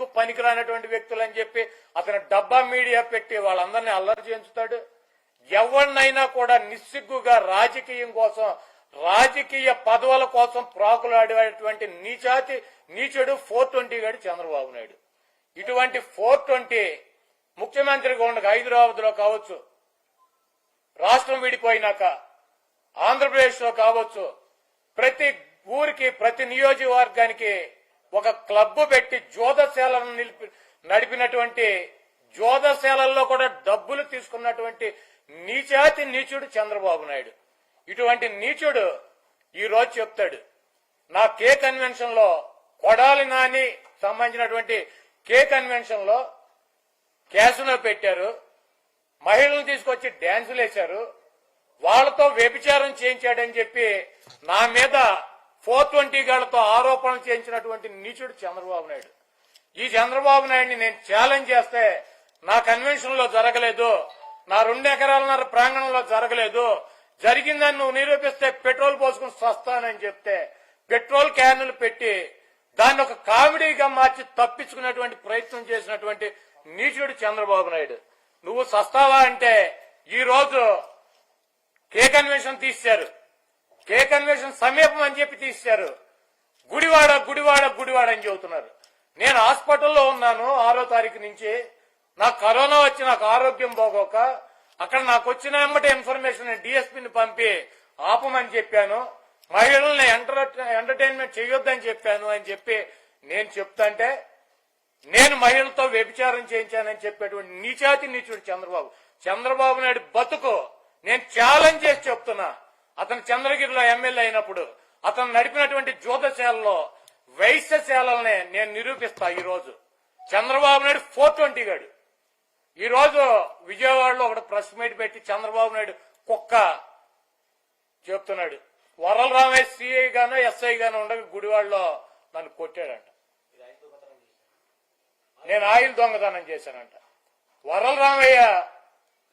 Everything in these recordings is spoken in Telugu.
ఎందుకు పనికిరానటువంటి వ్యక్తులు అని చెప్పి అతను డబ్బా మీడియా పెట్టి వాళ్ళందరినీ అల్లరి చేయించుతాడు. ఎవరినైనా కూడా నిస్సిగ్గుగా రాజకీయం కోసం రాజకీయ పదవుల కోసం ప్రాకులాడేటువంటి నీచాతి నీచుడు ఫోర్ ట్వంటీ గడి చంద్రబాబు నాయుడు. ఇటువంటి ఫోర్ ట్వంటీ ముఖ్యమంత్రిగా ఉండగా హైదరాబాద్లో కావచ్చు రాష్ట్రం విడిపోయినాక ఆంధ్రప్రదేశ్లో కావచ్చు ప్రతి ఊరికి ప్రతి నియోజకవర్గానికి ఒక క్లబ్ పెట్టి జోదశాలను నిలిపి నడిపినటువంటి జోదశాలల్లో కూడా డబ్బులు తీసుకున్నటువంటి నీచాతి నీచుడు చంద్రబాబు నాయుడు. ఇటువంటి నీచుడు ఈ రోజు చెప్తాడు. నా కే కన్వెన్షన్లో కొడాలి నాని సంబంధించినటువంటి కే కన్వెన్షన్లో క్యాసులో పెట్టారు. మహిళలను తీసుకొచ్చి డ్యాన్సులు వేశారు వాళ్ళతో వ్యభిచారం చేయించాడని చెప్పి నా మీద ఫోర్ ట్వంటీ గాళ్ళతో ఆరోపణలు చేయించినటువంటి నీచుడు చంద్రబాబు నాయుడు. ఈ చంద్రబాబు నాయుడిని నేను ఛాలెంజ్ చేస్తే నా కన్వెన్షన్లో జరగలేదు నా రెండు ఎకరాలన్నర ప్రాంగణంలో జరగలేదు జరిగిందని నువ్వు నిరూపిస్తే పెట్రోల్ పోసుకుని సస్తానని చెప్తే పెట్రోల్ క్యాన్లు పెట్టి దాన్ని ఒక కామెడీగా మార్చి తప్పించుకునేటువంటి ప్రయత్నం చేసినటువంటి నీచుడు చంద్రబాబు నాయుడు. నువ్వు సస్తావా అంటే ఈ రోజు కే కన్వెన్షన్ తీశారు ఏ కన్వెన్షన్ సమీపం అని చెప్పి తీశారు. గుడివాడ గుడివాడ గుడివాడ అని చెబుతున్నారు. నేను హాస్పిటల్లో ఉన్నాను ఆరో తారీఖు నుంచి. నాకు కరోనా వచ్చి నాకు ఆరోగ్యం పోగోక అక్కడ నాకు వచ్చిన వెంబటి ఇన్ఫర్మేషన్ డిఎస్పీని పంపి ఆపమని చెప్పాను. మహిళల్ని ఎంటర్ ఎంటర్టైన్మెంట్ చేయొద్దని చెప్పాను అని చెప్పి నేను చెప్తాంటే నేను మహిళలతో వ్యభిచారం చేయించానని చెప్పేటువంటి నీచాతి నీచుడు చంద్రబాబు. చంద్రబాబు నాయుడు బతుకు. నేను ఛాలెంజ్ చేసి చెప్తున్నా. అతను చంద్రగిరిలో ఎమ్మెల్యే అయినప్పుడు అతను నడిపినటువంటి జ్యోతశాలలో వైశ్యశాలల్ని నేను నిరూపిస్తా ఈ రోజు చంద్రబాబు నాయుడు ఫోర్ ట్వంటీ గాడు. ఈ రోజు విజయవాడలో ఒకటి ప్రెస్ మీట్ పెట్టి చంద్రబాబు నాయుడు కుక్క చెప్తున్నాడు. వరల రామయ్య సిఐ గాను ఎస్ఐ గాను ఉండగా గుడివాడలో నన్ను కొట్టాడంట. నేను ఆయిల్ దొంగతనం చేశానంట. వరల రామయ్య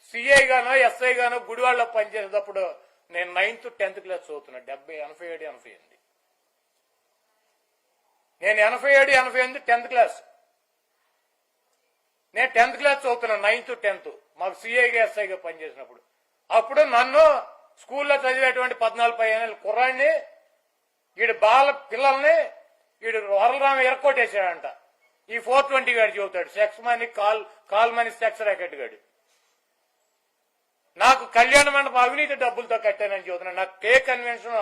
సిఐ గాను ఎస్ఐ గాను గుడివాడలో పనిచేసేటప్పుడు నేను నైన్త్ టెన్త్ క్లాస్ చదువుతున్నా. డెబ్బై ఎనభై ఏడు ఎనభై ఎనిమిది. నేను ఎనభై ఏడు ఎనభై ఎనిమిది టెన్త్ క్లాస్ నేను టెన్త్ క్లాస్ చదువుతున్నా నైన్త్ టెన్త్ మాకు సిఐగా ఎస్ఐగా పనిచేసినప్పుడు. అప్పుడు నన్ను స్కూల్లో చదివేటువంటి పద్నాలుగు పదిహేను కుర్రాడిని వీడు బాల పిల్లల్ని వీడు వరలరామ ఎరక్కొట్టేశాడంట ఈ ఫోర్ ట్వంటీ గాడు చెబుతాడు. Sex money call call money sex racket గాడు. నాకు కళ్యాణ మండపం అవినీతి డబ్బులతో కట్టానని చెబుతున్నాను నాకు కే కన్వెన్షన్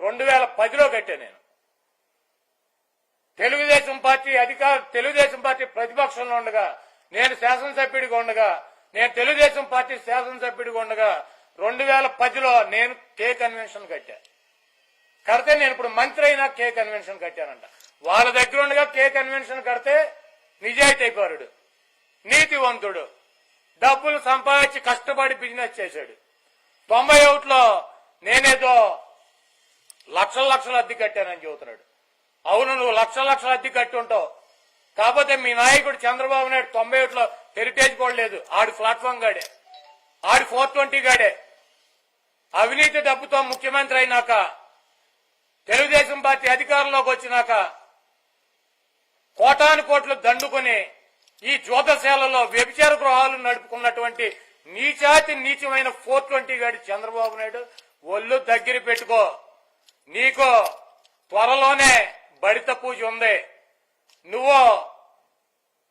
రెండు వేల పదిలో కట్టా నేను. తెలుగుదేశం పార్టీ అధికార తెలుగుదేశం పార్టీ ప్రతిపక్షంలో ఉండగా నేను శాసనసభ్యుడిగా ఉండగా నేను తెలుగుదేశం పార్టీ శాసనసభ్యుడిగా ఉండగా రెండు వేల పదిలో నేను కే కన్వెన్షన్ కట్టా. కడితే నేను ఇప్పుడు మంత్రి అయినా కే కన్వెన్షన్ కట్టానంట. వాళ్ళ దగ్గర ఉండగా కే కన్వెన్షన్ కడితే నిజాయితీ పరుడు నీతివంతుడు. డబ్బులు సంపాదించి కష్టపడి బిజినెస్ చేశాడు. తొంభై ఒకటిలో నేనేదో లక్షల లక్షల అద్దె కట్టానని చెబుతున్నాడు. అవును నువ్వు లక్షల లక్షల అద్దె కట్టి ఉంటావు. కాకపోతే మీ నాయకుడు చంద్రబాబు నాయుడు తొంభై ఒకటిలో హెరిటేజ్ కూడా లేదు. ఆడి ప్లాట్ఫామ్ గాడే. ఆడి ఫోర్ ట్వంటీ గాడే. అవినీతి డబ్బుతో ముఖ్యమంత్రి అయినాక తెలుగుదేశం పార్టీ అధికారంలోకి వచ్చినాక కోటాను కోట్లు దండుకొని ఈ జ్యోతశాలలో వ్యభిచార గృహాలు నడుపుకున్నటువంటి నీచాతి నీచమైన ఫోర్ ట్వంటీ గాడి చంద్రబాబు నాయుడు ఒళ్ళు దగ్గర పెట్టుకో. నీకు త్వరలోనే బడిత పూజ ఉంది. నువ్వు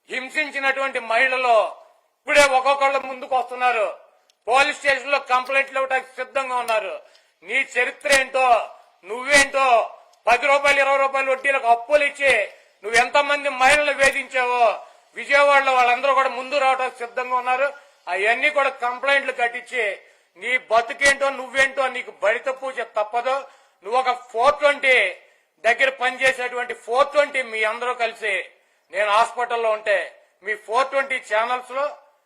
హింసించినటువంటి మహిళలు ఇప్పుడే ఒక్కొక్కళ్ళు ముందుకు వస్తున్నారు. పోలీస్ స్టేషన్లో కంప్లైంట్లు ఇవ్వడానికి సిద్ధంగా ఉన్నారు. నీ చరిత్ర ఏంటో నువ్వేంటో పది రూపాయలు ఇరవై రూపాయలు వడ్డీలకు అప్పులు ఇచ్చి నువ్వు ఎంతమంది మహిళలు వేధించావో విజయవాడలో వాళ్ళందరూ కూడా ముందు రావడానికి సిద్ధంగా ఉన్నారు. అవన్నీ కూడా కంప్లైంట్లు కట్టించి నీ బతుకేంటో నువ్వేంటో నీకు బడిత పూజ తప్పదు. నువ్వు ఒక ఫోర్ ట్వంటీ దగ్గర పనిచేసేటువంటి ఫోర్ ట్వంటీ మీ అందరూ కలిసి నేను హాస్పిటల్లో ఉంటే మీ ఫోర్ ట్వంటీ ఛానల్స్లో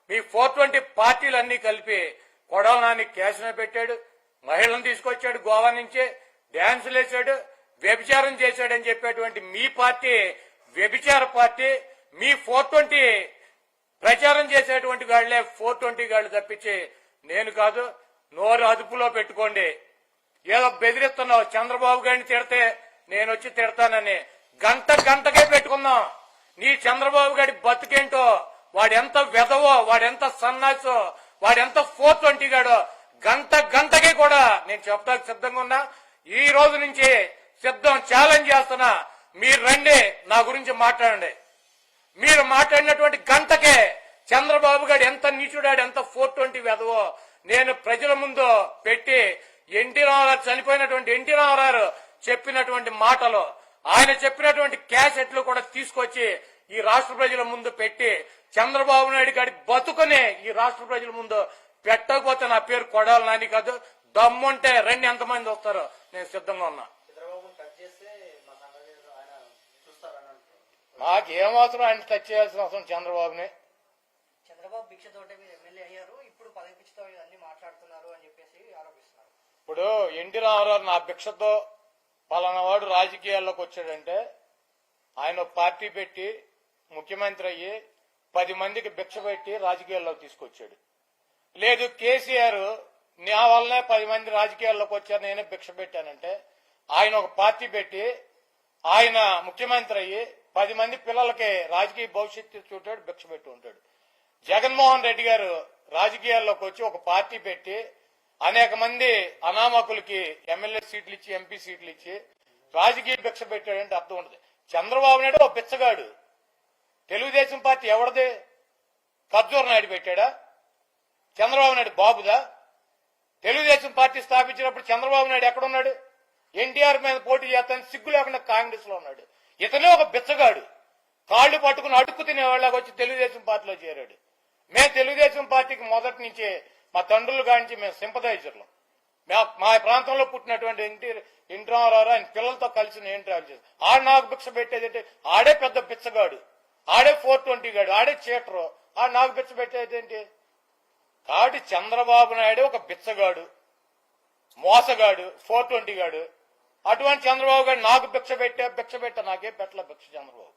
మీ ఫోర్ ట్వంటీ పార్టీలు అన్ని కలిపి కొడవ నాని క్యాష్ను పెట్టాడు మహిళను తీసుకొచ్చాడు గోవా నుంచి డ్యాన్సులు వేసాడు వ్యభిచారం చేశాడని చెప్పేటువంటి మీ పార్టీ వ్యభిచార పార్టీ మీ ఫోర్ ట్వంటీ ప్రచారం చేసేటువంటి గాళ్ళే ఫోర్ ట్వంటీ గాళ్ళు తప్పించి నేను కాదు నోరు అదుపులో పెట్టుకోండి. ఏదో బెదిరిస్తున్నావు చంద్రబాబు గారిని తిడితే నేను వచ్చి తిడతానని గంట గంటకే పెట్టుకుందాం. నీ చంద్రబాబు గారి బతుకేంటో వాడెంత వెదవో వాడెంత సన్నాసో వాడెంత ఫోర్ ట్వంటీ గాడో గంట గంటకి కూడా నేను చెప్పడానికి సిద్ధంగా ఉన్నా. ఈ రోజు నుంచి సిద్ధం ఛాలెంజ్ చేస్తున్నా. మీరు రండి నా గురించి మాట్లాడండి. మీరు మాట్లాడినటువంటి గంటకే చంద్రబాబు గారు ఎంత నీచుడాడు ఎంత ఫోర్ ట్వంటీ వెదవో నేను ప్రజల ముందు పెట్టి ఎన్టీ రామారావు చనిపోయినటువంటి ఎన్టీ రామారావు చెప్పినటువంటి మాటలు ఆయన చెప్పినటువంటి క్యాసెట్లు కూడా తీసుకొచ్చి ఈ రాష్ట్ర ప్రజల ముందు పెట్టి చంద్రబాబు నాయుడు గారి బతుకునే ఈ రాష్ట్ర ప్రజల ముందు పెట్టకపోతే నా పేరు కొడాలి నాని కాదు. దమ్ముంటే రండి ఎంతమంది వస్తారో. నేను సిద్ధంగా ఉన్నా చంద్రబాబు టచ్ చేస్తే మా సంగతి ఏదో ఆయన చూస్తారని ఏమాత్రం ఆయన టచ్ చేయాల్సిన అవసరం చంద్రబాబుని. చంద్రబాబు భిక్షతోటే మీరు ఎమ్మెల్యే అయ్యారు. ఇప్పుడు పదవి భిక్షతో అన్ని మాట్లాడుతున్నారు అని చెప్పేసి ఆరోపిస్తున్నారు. ఇప్పుడు ఎన్టీ రామారావు నా భిక్షతో పలానా వాడు రాజకీయాల్లోకి వచ్చాడంటే ఆయన పార్టీ పెట్టి ముఖ్యమంత్రి అయ్యి పది మందికి భిక్ష పెట్టి రాజకీయాల్లోకి తీసుకొచ్చాడు. లేదు కేసీఆర్ నా వల్లనే పది మంది రాజకీయాల్లోకి వచ్చారు నేనే భిక్ష పెట్టానంటే ఆయన ఒక పార్టీ పెట్టి ఆయన ముఖ్యమంత్రి అయ్యి పది మంది పిల్లలకి రాజకీయ భవిష్యత్తు చూటాడు భిక్ష పెట్టి ఉంటాడు జగన్మోహన్ రెడ్డి గారు రాజకీయాల్లోకి వచ్చి ఒక పార్టీ పెట్టి అనేక మంది అనామకులకి ఎమ్మెల్యే సీట్లు ఇచ్చి ఎంపీ సీట్లు ఇచ్చి రాజకీయ భిక్ష పెట్టాడంటే అర్థం ఉండదు. చంద్రబాబు నాయుడు ఒక బిచ్చగాడు. తెలుగుదేశం పార్టీ ఎవరిది? కర్జూర్ నాయుడు పెట్టాడా? చంద్రబాబు నాయుడు బాబుదా? తెలుగుదేశం పార్టీ స్థాపించినప్పుడు చంద్రబాబు నాయుడు ఎక్కడున్నాడు? ఎన్టీఆర్ మీద పోటీ చేస్తాను సిగ్గు లేకుండా కాంగ్రెస్లో ఉన్నాడు. ఇతనే ఒక బిచ్చగాడు. కాళ్ళు పట్టుకుని అడుక్కు తినేవాళ్ళకి వచ్చి తెలుగుదేశం పార్టీలో చేరాడు. మేము తెలుగుదేశం పార్టీకి మొదటి నుంచే మా తండ్రులు కానించి మేము సింపదైజర్లు మా- మా ప్రాంతంలో పుట్టినటువంటి ఎన్టీ ఎన్టీ రామారావు ఆయన పిల్లలతో కలిసి నేను ట్రావెల్ చేశాను. ఆడ నాకు భిక్ష పెట్టేది ఆడే పెద్ద బిచ్చగాడు. ఆడే ఫోర్ ట్వంటీ గాడు. ఆడే చీటరు ఆడ నాకు బిచ్చ పెట్టేది ఏంటి? కాబట్టి చంద్రబాబు నాయుడు ఒక బిచ్చగాడు. మోసగాడు. ఫోర్ ట్వంటీ గాడు. అటువంటి చంద్రబాబు గారు నాకు భిక్ష పెట్టా భిక్ష పెట్టా నాకే పెట్టల భిక్ష చంద్రబాబు.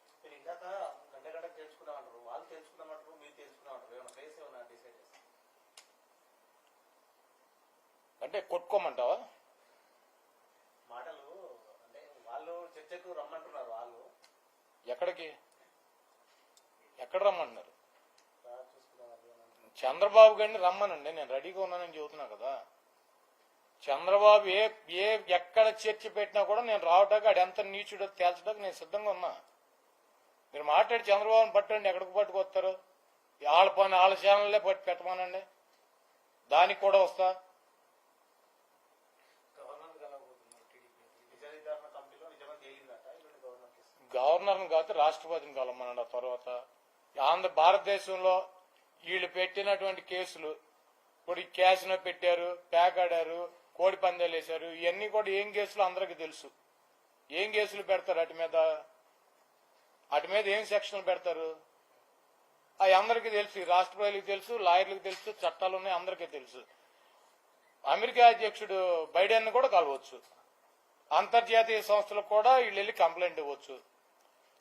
అంటే కొట్టుకోమంటావా? మాటలు అంటే వాళ్ళు చర్చకు రమ్మంటున్నారు వాళ్ళు. ఎక్కడికి? ఎక్కడ రమ్మంటున్నారు. చంద్రబాబు గారిని రమ్మనండి నేను రెడీగా ఉన్నానని చెబుతున్నా కదా. చంద్రబాబు ఏ ఏ ఎక్కడ చర్చ పెట్టినా కూడా నేను రావడానికి ఆడు ఎంత నీచుడో తేల్చడానికి నేను సిద్ధంగా ఉన్నా. మీరు మాట్లాడి చంద్రబాబుని పట్టండి ఎక్కడికి పట్టుకొస్తారు? వాళ్ళ పని వాళ్ళ ఛానల్లే పట్టి పెట్టమానండి. దానికి కూడా వస్తా. గవర్నర్ని కాదు రాష్ట్రపతిని కలమన్నాడు ఆ తర్వాత. ఆంధ్ర భారతదేశంలో వీళ్ళు పెట్టినటువంటి కేసులు ఇప్పుడు క్యాసినో పెట్టారు ప్యాక్ ఆడారు కోడి పందాలు వేశారు. ఇవన్నీ కూడా ఏం కేసులు అందరికీ తెలుసు. ఏం కేసులు పెడతారు అటు మీద? అటు మీద ఏం సెక్షన్లు పెడతారు? అవి అందరికీ తెలుసు. రాష్ట్ర ప్రజలకు తెలుసు లాయర్లకు తెలుసు చట్టాలు ఉన్నాయి అందరికీ తెలుసు. అమెరికా అధ్యక్షుడు బైడెన్ కూడా కలవచ్చు. అంతర్జాతీయ సంస్థలకు కూడా వీళ్ళు వెళ్ళి కంప్లైంట్ ఇవ్వచ్చు.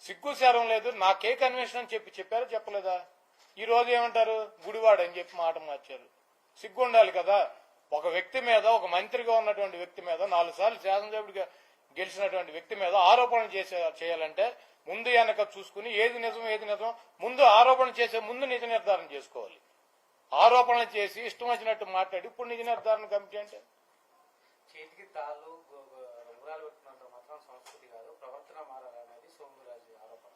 సిగ్గు శారం లేదు. నాకే కన్వెన్షన్ అని చెప్పి చెప్పారు? చెప్పలేదా? ఈ రోజు ఏమంటారు? గుడివాడు అని చెప్పి మాట మార్చారు. సిగ్గు ఉండాలి కదా? ఒక వ్యక్తి మీద ఒక మంత్రిగా ఉన్నటువంటి వ్యక్తి మీద నాలుగు సార్లు శాసనసభ్యుడిగా గెలిచినటువంటి వ్యక్తి మీద ఆరోపణలు చేసే చేయాలంటే ముందు వెనక చూసుకుని ఏది నిజం ఏది నిజం ముందు ఆరోపణ చేసే ముందు నిజ నిర్ధారణ చేసుకోవాలి. ఆరోపణలు చేసి ఇష్టం వచ్చినట్టు మాట్లాడి ఇప్పుడు నిజ నిర్ధారణ కమిటీ అంటే? చేతికి తాళ్ళు ఆరోపణ.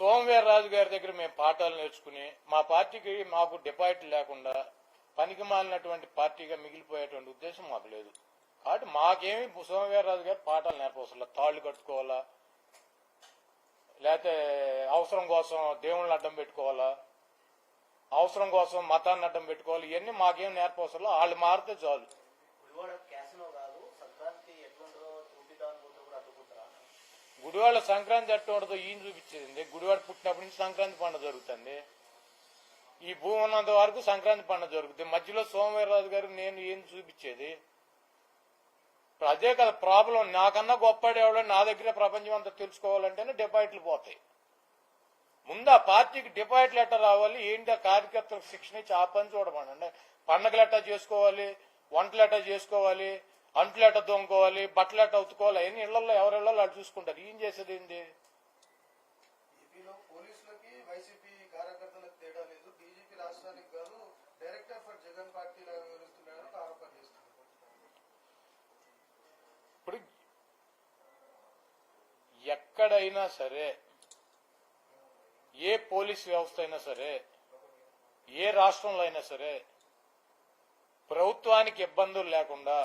సోమవీర్రాజు గారి దగ్గర మేము పాఠాలు నేర్చుకుని మా పార్టీకి మాకు డిపాజిట్ లేకుండా పనికి మాలినటువంటి పార్టీగా మిగిలిపోయేటువంటి ఉద్దేశం మాకు లేదు. కాబట్టి మాకేమి సోమవీర్రాజు గారు పాఠాలు నేర్పవసరం తాళ్ళు కట్టుకోవాలా? లేకపోతే అవసరం కోసం దేవుళ్ళని అడ్డం పెట్టుకోవాలా? అవసరం కోసం మతాన్ని అడ్డం పెట్టుకోవాలి? ఇవన్నీ మాకేం నేర్పవసరం వాళ్ళు మారితే చాలు. గుడివాడ సంక్రాంతి ఎట్లా ఉండదో ఈయన చూపించేది. గుడివాడ పుట్టినప్పటి నుంచి సంక్రాంతి పండుగ జరుగుతుంది. ఈ భూమి ఉన్నంత వరకు సంక్రాంతి పండుగ జరుగుతుంది. మధ్యలో సోమవీరరాజు గారు నేను ఏం చూపించేది? అదే కదా ప్రాబ్లం. నాకన్నా గొప్పవాడు ఎవడో నా దగ్గర ప్రపంచం అంతా తెలుసుకోవాలంటేనే డిపాయిట్లు పోతాయి. ముందు ఆ పార్టీకి డిపాజిట్లు ఎట్లా రావాలి? ఏంటి ఆ కార్యకర్తలకు శిక్షణ ఇచ్చి ఆ పని చూడమనండి పండగలు ఎట్టా చేసుకోవాలి? వంటలు ఎట్టా చేసుకోవాలి? అంట్లు ఎట్టా దొంగకోవాలి బట్టలు ఎట్టా ఉతుకోవాలి అవన్నీ ఇళ్ళలో ఎవరి ఇళ్ళలో వాళ్ళు చూసుకుంటారు. ఏం చేసేది ఏంటి జగన్ ఇప్పుడు ఎక్కడైనా సరే ఏ పోలీస్ వ్యవస్థ అయినా సరే ఏ రాష్ట్రంలో అయినా సరే ప్రభుత్వానికి ఇబ్బందులు లేకుండా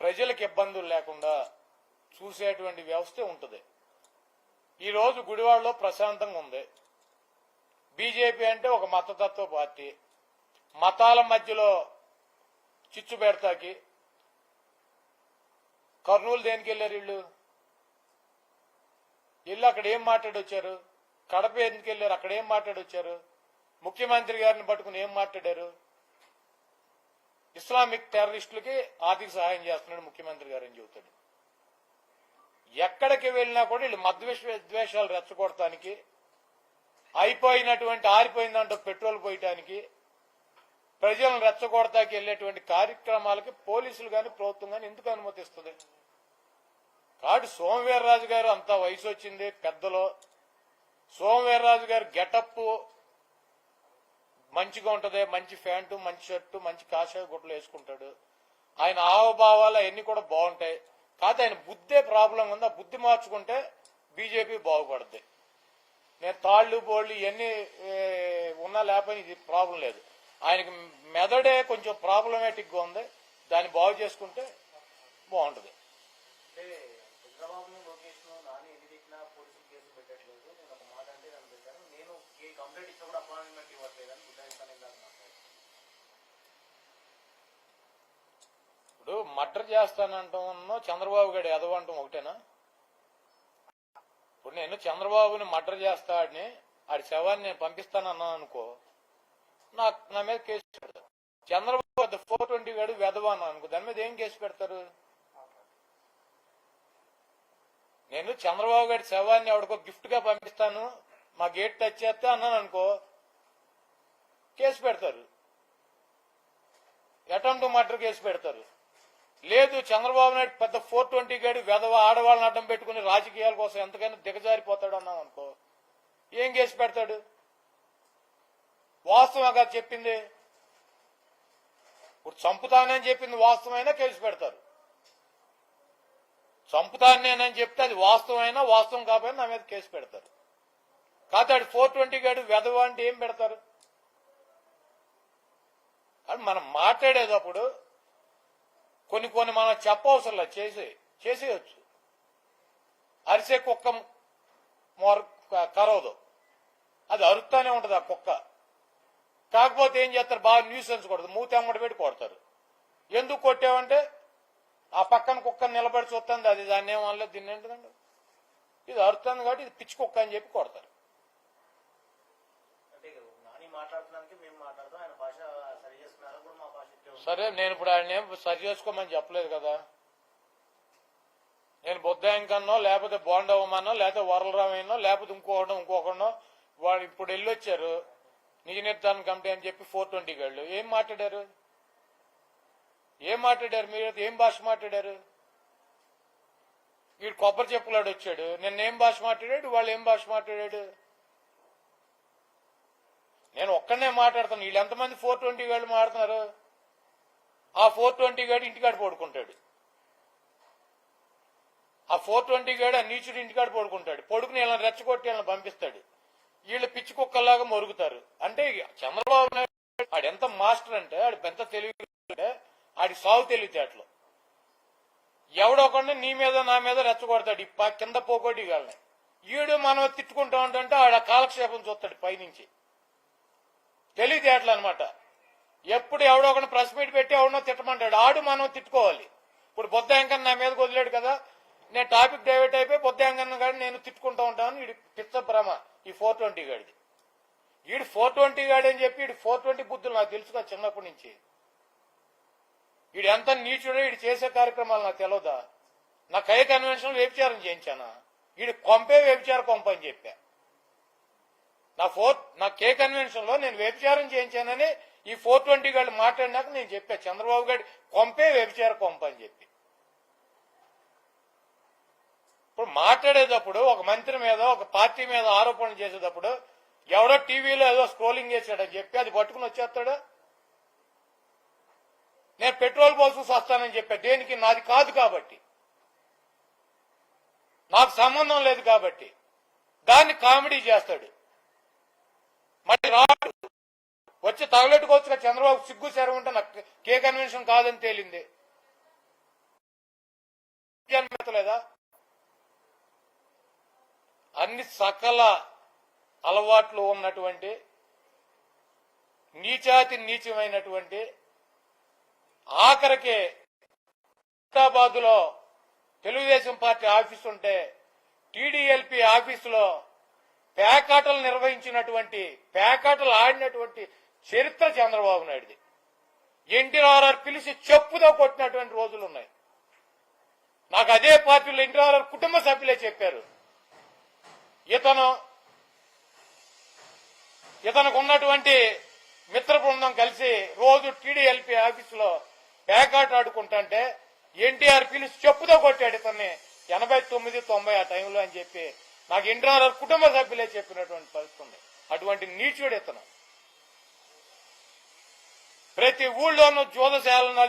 ప్రజలకు ఇబ్బందులు లేకుండా చూసేటువంటి వ్యవస్థ ఉంటుంది. ఈరోజు గుడివాడలో ప్రశాంతంగా ఉంది. బీజేపీ అంటే ఒక మతతత్వ పార్టీ. మతాల మధ్యలో చిచ్చు పెడతాకి కర్నూలు దేనికి వెళ్ళారు వీళ్ళు? వీళ్ళు అక్కడ ఏం మాట్లాడొచ్చారు? కడప ఎందుకు వెళ్ళారు? అక్కడ ఏం మాట్లాడొచ్చారు? ముఖ్యమంత్రి గారిని పట్టుకుని ఏం మాట్లాడారు? ఇస్లామిక్ టెర్రరిస్టులకి ఆర్థిక సహాయం చేస్తున్నాడు ముఖ్యమంత్రి గారు అని చెబుతాడు. ఎక్కడికి వెళ్ళినా కూడా వీళ్ళు మద్వేష ద్వేషాలు రెచ్చగొడటానికి అయిపోయినటువంటి ఆరిపోయిందంటూ పెట్రోల్ పోయటానికి ప్రజలను రెచ్చగొడతాకి వెళ్ళేటువంటి కార్యక్రమాలకి పోలీసులు గాని ప్రభుత్వం గాని ఎందుకు అనుమతిస్తుంది? కాబట్టి సోమవీర్రాజు గారు అంత వయసు వచ్చింది పెద్దలో. సోమవీర్రాజు గారు గెటప్ మంచిగా ఉంటది మంచి ప్యాంటు మంచి షర్టు మంచి కాషాయ గుట్టలు వేసుకుంటాడు. ఆయన హావభావాలు అవన్నీ కూడా బాగుంటాయి. కాకపోతే ఆయన బుద్ధే ప్రాబ్లం ఉంది. ఆ బుద్ధి మార్చుకుంటే బీజేపీ బాగుపడుద్ది. నేను తాళ్ళు బోళ్ళు ఇవన్నీ ఉన్నా లేకపోయినా ఇది ప్రాబ్లం లేదు. ఆయనకి మెదడే కొంచెం ప్రాబ్లమేటిక్గా ఉంది. దాన్ని బాగు చేసుకుంటే బాగుంటది. ఇప్పుడు మర్డర్ చేస్తానంటాం చంద్రబాబు గారి ఎదవంటాం ఒకటేనా? ఇప్పుడు నేను చంద్రబాబుని మర్డర్ చేస్తాడని ఆడి శవాన్ని నేను పంపిస్తానన్నా అనుకో నాకు నా మీద కేసు పెడతారు. చంద్రబాబు ఫోర్ ట్వంటీ వేడు వెదవాను అనుకో. దాని మీద ఏం కేసు పెడతారు? నేను చంద్రబాబు గారి శవాన్ని ఎవడికో గిఫ్ట్గా పంపిస్తాను. మా గేట్ టచ్ చేస్తే అన్నాను అనుకో కేసు పెడతారు. అటెంప్ట్ మర్డర్ కేసు పెడతారు. లేదు చంద్రబాబు నాయుడు పెద్ద ఫోర్ ట్వంటీ గడి వెధవ ఆడవాళ్ళని అడ్డం పెట్టుకుని రాజకీయాల కోసం ఎంతకైనా దిగజారిపోతాడు అన్నాం అనుకో ఏం కేసు పెడతాడు? వాస్తవంగా చెప్పింది. ఇప్పుడు చంపుతానని చెప్పింది వాస్తవమైనా కేసు పెడతారు. చంపుతానేనని చెప్తే అది వాస్తవమైనా వాస్తవం కాకపోయినా నా మీద కేసు పెడతారు. కాదు ఫోర్ ట్వంటీ గాడు వెధవ అంటే ఏం పెడతారు? అని మనం మాట్లాడేటప్పుడు కొన్ని కొన్ని మనం చెప్పవసరం చేసే చేసేయచ్చు. అరిసే కుక్క మొర కరవదు. అది అరుస్తానే ఉంటుంది ఆ కుక్క. కాకపోతే ఏం చేస్తారు? బాగా న్యూసెన్స్ కొడదు మూతి అమ్మడి పెట్టి కొడతారు. ఎందుకు కొట్టావంటే ఆ పక్కన కుక్క నిలబడి చూస్తుంది అది దాన్ని ఏమనలేదు దీన్ని ఏంటిదండి? ఇది అరుతుంది కాబట్టి ఇది పిచ్చి కుక్క అని చెప్పి కొడతారు. సరి నేను ఇప్పుడు ఆయన ఏం సరి చేసుకోమని చెప్పలేదు కదా. నేను బుద్ధాంకన్నో లేకపోతే బోండవమనో లేకపోతే వరలరామయ్యనో లేకపోతే ఇంకొకటో ఇంకొకటో వాడు ఇప్పుడు వెళ్ళొచ్చారు. నిజ నిర్ధారణ కమిటీ అని చెప్పి ఫోర్ ట్వంటీ వెళ్ళు ఏం మాట్లాడారు? ఏం మాట్లాడారు మీరు? ఏం భాష మాట్లాడారు? వీడు కొబ్బరి చెప్పులాడు వచ్చాడు. నిన్న ఏం భాష మాట్లాడాడు? వాళ్ళు ఏం భాష మాట్లాడాడు? నేను ఒక్కనే మాట్లాడతాను. వీళ్ళు ఎంతమంది ఫోర్ ట్వంటీ గాళ్ళు మాట్లాడుతున్నారు? ఆ ఫోర్ ట్వంటీ గాడు ఇంటికాడ పడుకుంటాడు. ఆ ఫోర్ ట్వంటీ గాడు ఆ నీచుడు ఇంటికాడ పడుకుంటాడు. పడుకుని వీళ్ళని రెచ్చగొట్టి వీళ్ళని పంపిస్తాడు. వీళ్ళు పిచ్చి కుక్కల్లాగా మరుగుతారు. అంటే చంద్రబాబు నాయుడు ఆడు ఎంత మాస్టర్ అంటే ఆడు పెద్ద తెలివి అంటే ఆడి సాగు తెలివితేటలు. ఎవడొకండి నీ మీద నా మీద రెచ్చగొడతాడు. ఈ ప- కింద పోకోటి వాళ్ళని. ఈడు మనం తిట్టుకుంటా ఉంటే ఆడ కాలక్షేపం చూస్తాడు పైనుంచి. తెలివితేటలు అనమాట ఎప్పుడు ఎవడో ఒకటి ప్రెస్ మీట్ పెట్టి ఎవడనో తిట్టమంటాడు. ఆడు మనం తిట్టుకోవాలి. ఇప్పుడు బొద్దాంకన్ నా మీద వదిలేడు కదా నేను టాపిక్ డైవర్ట్ అయిపోయి బొద్దాంకన్న గాడిని నేను తిట్టుకుంటా ఉంటాను వీడి పిచ్చ భ్రమ ఈ ఫోర్ ట్వంటీ గాడిది. వీడు ఫోర్ ట్వంటీ గాడి అని చెప్పి వీడు ఫోర్ ట్వంటీ బుద్ధులు నాకు తెలుసు కదా చిన్నప్పటి నుంచి. వీడు ఎంత నీచుడో వీడు చేసే కార్యక్రమాలు నాకు తెలియదా నా కై కన్వెన్షన్ వ్యభిచారం చేయించానా? వీడు కొంపే వ్యభిచార కొంప అని చెప్పా. నా ఫోర్ నా కే కన్వెన్షన్లో నేను వ్యభిచారం చేయించానని ఈ ఫోర్ ట్వంటీ గారు మాట్లాడినాక నేను చెప్పా చంద్రబాబు గారి కొంపే వ్యభిచార కొంప అని చెప్పి. ఇప్పుడు మాట్లాడేటప్పుడు ఒక మంత్రి మీద ఒక పార్టీ మీద ఆరోపణలు చేసేటప్పుడు ఎవడో టీవీలో ఏదో స్క్రోలింగ్ చేశాడని చెప్పి అది పట్టుకుని వచ్చేస్తాడు? నేను పెట్రోల్ పోల్సి వస్తానని చెప్పా. దేనికి? నాది కాదు కాబట్టి. నాకు సంబంధం లేదు కాబట్టి. దాన్ని కామెడీ చేస్తాడు. మళ్ళీ రాడు. వచ్చి తగలెట్టుకోవచ్చు చంద్రబాబు సిగ్గు శరం ఉంటే నాకు కే కన్వెన్షన్ కాదని తేలింది. జన్మెత్తలేదా అన్ని సకల అలవాట్లు ఉన్నటువంటి నీచాతి నీచమైనటువంటి ఆఖరికి హైదరాబాద్లో తెలుగుదేశం పార్టీ ఆఫీస్ ఉంటే టీడీఎల్పీ ఆఫీసులో పేకాటలు నిర్వహించినటువంటి పేకాటలు ఆడినటువంటి చరిత్ర చంద్రబాబు నాయుడుది. ఎన్టీఆర్ఆర్ పిలిచి చెప్పుతో కొట్టినటువంటి రోజులు ఉన్నాయి నాకు అదే పార్టీలో ఎన్టీఆర్ఆర్ కుటుంబ సభ్యులే చెప్పారు. ఇతను ఇతనికి ఉన్నటువంటి మిత్ర బృందం కలిసి రోజు టీడీఎల్పీ ఆఫీసులో పేకాట ఆడుకుంటుంటే ఎన్టీఆర్ పిలిచి చెప్పుతో కొట్టాడు ఇతన్ని. ఎనభై తొమ్మిది తొంభై ఆ టైంలో అని చెప్పి నాకు ఎన్టీఆర్ కుటుంబ సభ్యులే చెప్పినటువంటి పరిస్థితుంది అటువంటి నీచుడు ఇతను. ప్రతి ఊళ్ళోనూ జోదశాలను